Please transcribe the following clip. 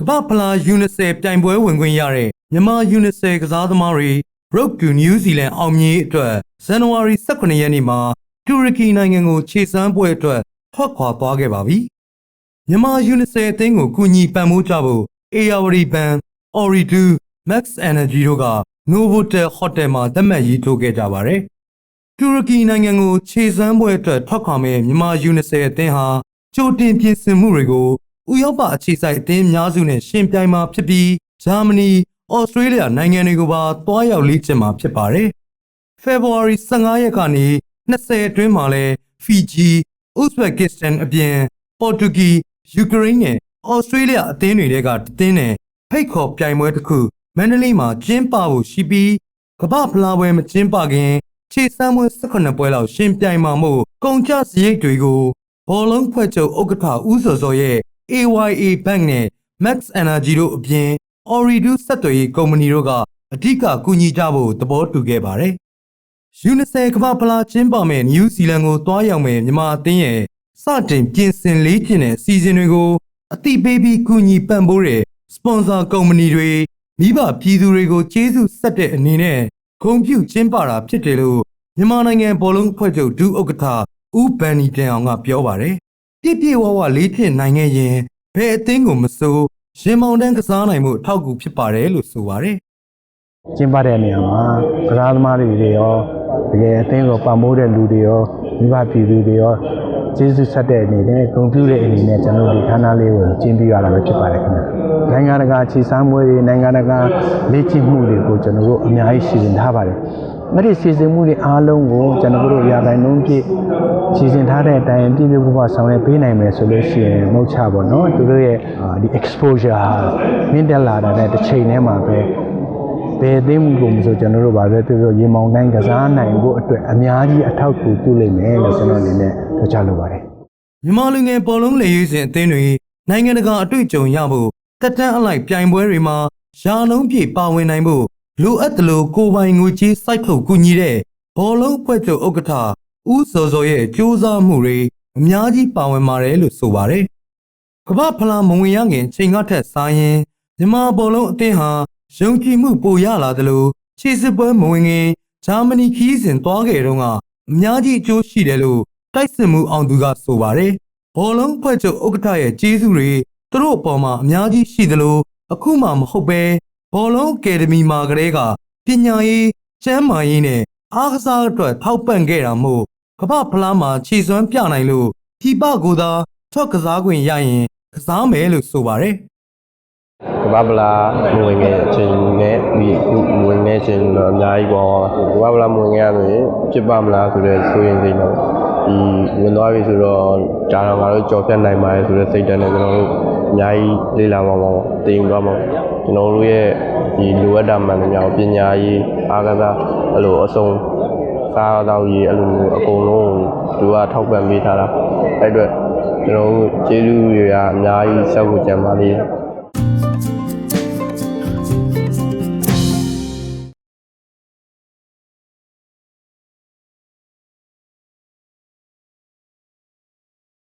ကမ္ဘာဖလားယူနီဆယ်ပြိုင်ပွဲဝင်ခွင့်ရတဲ့မြန်မာယူနီဆယ်ကစားသမားတွေ Road to New Zealand အောင်မြင်ရေးအတွက်ဇန်နဝါရီ18ရက်နေ့မှာတူရကီနိုင်ငံကိုခြေစမ်းပွဲအတွက်ထွက်ခွာသွားခဲ့ပါပြီ။မြန်မာယူနီဆယ်အသင်းကိုကူညီပံ့ပိုးကြဖို့ ARD Bank, Ori2, Max Energy တို့က Novotel Hotel မှာသတ်မှတ်ရေးထိုးခဲ့ကြပါတယ်။တူရကီနိုင်ငံကိုခြေစမ်းပွဲအတွက်ထွက်ခွာမဲ့မြန်မာယူနီဆယ်အသင်းဟာကြိုတင်ပြင်ဆင်မှုတွေကို ဥရောပအခြေစိုက်အသင်းများစုနဲ့ရှင်ပြိုင်မှာဖြစ်ပြီးဂျာမနီ၊ဩစတြေးလျနိုင်ငံတွေကိုပါတွားရောက်လေ့ကျင့်မှာဖြစ်ပါတယ်။ February 15ရက်ကနေ20အတွင်းမှာလဲဖီဂျီ၊ဥဇဘက်ကစ္စတန်အပြင်ပေါ်တူဂီ၊ယူကရိန်းနဲ့ဩစတြေးလျအသင်းတွေကတသင်းနဲ့ဖိတ်ခေါ်ပြိုင်ပွဲတစ်ခုမန္တလေးမှာကျင်းပဖို့ရှိပြီးကမ္ဘာဖလားပွဲမကျင်းပခင်ခြေစမ်းပွဲ18ပွဲလောက်ရှင်ပြိုင်မှာမို့ကုန်ကျစရိတ်တွေကိုဘောလုံးဖွဲ့ချုပ်ဥက္ကဋ္ဌဦးစောစောရဲ့ AYA Bank နဲ့ Max Energy တို့အပြင် Oridu ဆက်သွယ်ရေးကုမ္ပဏီတို့ကအဓိကကူညီကြဖို့သဘောတူခဲ့ပါတယ်။ UNICEF ကမ္ဘာဖလားကျင်းပမဲ့နယူးဇီလန်ကိုတွားရောက်မဲ့မြန်မာအသင်းရဲ့စတင်ပြင်ဆင်လေးကျင့်တဲ့အစီအစဉ်တွေကိုအတိပေးပြီးကူညီပံ့ပိုးတဲ့စပွန်ဆာကုမ္ပဏီတွေမိဘပြည်သူတွေကိုကျေးဇူးဆက်တဲ့အနေနဲ့ဂုဏ်ပြုကျင်းပတာဖြစ်တယ်လို့မြန်မာနိုင်ငံဘောလုံးအဖွဲ့ချုပ်ဒုဥက္ကဋ္ဌဦးဗန်နီတန်အောင်ကပြောပါတယ်။ ပြည့်ပြည့်ဝဝလေးဖြင့်နိုင်ခဲ့ရင်ဘယ်အသင်းကိုမစိုးရင်မောင်တန်းကစားနိုင်မှုအထောက်အကူဖြစ်ပါတယ်လို့ဆိုပါတယ်။ကျင်းပတဲ့နေရာမှာကစားသမားတွေရောတကယ်အသင်းကိုပံ့ပိုးတဲ့လူတွေရောမိဘပြည်သူတွေရောကျေးဇူးဆက်တဲ့အနေနဲ့ဂုဏ်ပြုတဲ့အနေနဲ့ကျွန်တော်တို့ဒီခန်းသားလေးကိုကျင်းပရတာပဲဖြစ်ပါတယ်ခင်ဗျ။နိုင်ငံတကာခြေစမ်းပွဲတွေနိုင်ငံတကာလေ့ကျင့်မှုတွေကိုကျွန်တော်တို့အများကြီးစီစဉ်ထားပါတယ်။ အဲ့ဒီစီစဉ်မှုတွေအားလုံးကိုကျွန်တော်တို့ရာဂိုင်နှုန်းပြည့်စီစဉ်ထားတဲ့အတိုင်းပြည့်ပြည့်ဝဝဆောင်ရွက်ပေးနိုင်မယ်ဆိုလို့ရှိရင်မဟုတ်ချပါတော့သူတို့ရဲ့အာဒီ exposure ဟာမြင့်တက်လာတဲ့တစ်ချိန်တည်းမှာပဲဘယ်သိမှုကိုမဆိုကျွန်တော်တို့ဗာပဲပြောပြောရေမောင်တိုင်းကစားနိုင်ဖို့အတွက်အများကြီးအထောက်အကူပြုလိမ့်မယ်လို့ကျွန်တော်အနေနဲ့ပြောချလိုပါတယ်မြန်မာလူငယ်ပေါ်လုံးလေရွေးစဉ်အသင်းတွေနိုင်ငံတကာအတွေ့အကြုံရဖို့တက်တန်းအလိုက်ပြိုင်ပွဲတွေမှာရာလုံးပြည့်ပါဝင်နိုင်ဖို့ လိုအပ်တယ်လို့ကိုယ်ပိုင်ငွေကြေးစိုက်ထုတ်ကူညီတဲ့ဘောလုံးအဖွဲ့ချုပ်ဥက္ကဋ္ဌဦးစောစောရဲ့စ조사မှုတွေအများကြီးပါဝင်ပါတယ်လို့ဆိုပါတယ်။ကမ္ဘာဖလားမဝင်ရခင်ချိန်ကထက်စားရင်မြန်မာဘောလုံးအသင်းဟာယုံကြည်မှုပိုရလာတယ်လို့ခြေစစ်ပွဲမဝင်ခင်ဂျာမနီခီးစဉ်သွားခဲ့တုန်းကအများကြီးအကျိုးရှိတယ်လို့တိုက်စစ်မှုအောင်သူကဆိုပါတယ်။ဘောလုံးဖွဲ့ချုပ်ဥက္ကဋ္ဌရဲ့ကျေးဇူးတွေသူတို့အပေါ်မှာအများကြီးရှိသလိုအခုမှမဟုတ်ပဲ ဘောလုံးအကယ်ဒမီမှာကလေးကပညာရေးကျန်းမာရေးနဲ့အားကစားအတွက်ထောက်ပံ့ခဲ့တာမို့ကမ္ဘာဖလားမှာခြေစွမ်းပြနိုင်လို့ဒီပကိုသာထွက်ကစားခွင့်ရရင်ကစားမယ်လို့ဆိုပါတယ်ကမ္ဘာပလာမဝင်ငယ်အချိန်နဲ့ဒီမဝင်ငယ်အချိန်တော့အများကြီးပေါ့ကမ္ဘာပလာမဝင်ငယ်ရဆိုရင်ဖြစ်ပါမလားဆိုတော့ဆိုရင်စိတ်တော့ဒီဝင်သွားပြီဆိုတော့ဒါတော့ငါတို့ကြော်ဖြတ်နိုင်ပါတယ်ဆိုတော့စိတ်ဓာတ်နဲ့ကျွန်တော်တို့ အများကြီးလေ့လာမှာပေါ့တင်သွားမှာကျွန်တော်တို့ရဲ့ဒီလိုအပ်တာမှန်သမျှပညာရေးအားကစားအဲ့လိုအစုံစားတော့ရေးအဲ့လိုမျိုးအကုန်လုံးသူကထောက်ပံ့ပေးထားတာအဲ့အတွက်ကျွန်တော်တို့ကျေးဇူးတွေကအများကြီးဆက်ဖို့ကြံပါသေးတယ်